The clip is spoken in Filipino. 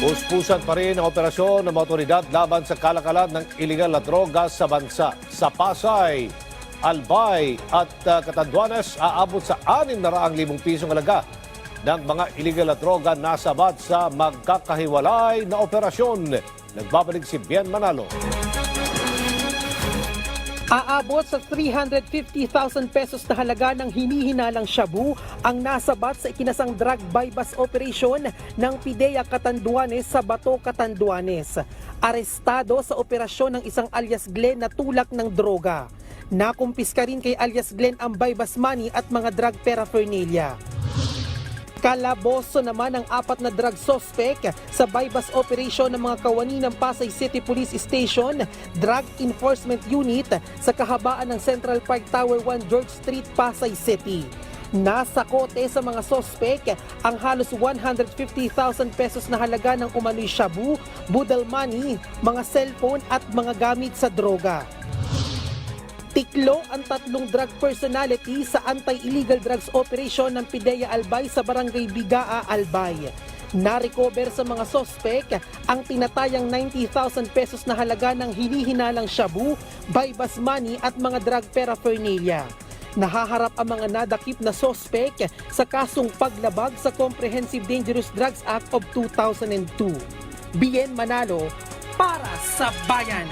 Puspusan pa rin ang operasyon ng mga otoridad laban sa kalakalan ng iligal na droga sa bansa. Sa Pasay, Albay at uh, Catanduanes aabot sa 600,000 pisong halaga ng mga iligal na droga nasabat sa magkakahiwalay na operasyon. Nagbabalik si Bien Manalo. Aabot sa 350,000 pesos na halaga ng hinihinalang shabu ang nasabat sa ikinasang drug bypass operation ng Pidea Catanduanes sa Bato, Catanduanes. Arestado sa operasyon ng isang alias Glenn na tulak ng droga. Nakumpiska rin kay alias Glenn ang bypass money at mga drug paraphernalia. Kalaboso naman ang apat na drug suspect sa bypass operation ng mga kawani ng Pasay City Police Station Drug Enforcement Unit sa kahabaan ng Central Park Tower 1 George Street, Pasay City. Nasa kote sa mga sospek ang halos 150,000 pesos na halaga ng umano'y shabu, budal money, mga cellphone at mga gamit sa droga. Tiklo ang tatlong drug personality sa anti-illegal drugs operation ng Pidea Albay sa Barangay Bigaa, Albay. Na-recover sa mga sospek ang tinatayang 90,000 pesos na halaga ng hinihinalang shabu, bypass money at mga drug paraphernalia. Nahaharap ang mga nadakip na sospek sa kasong paglabag sa Comprehensive Dangerous Drugs Act of 2002. Bien Manalo para sa bayan.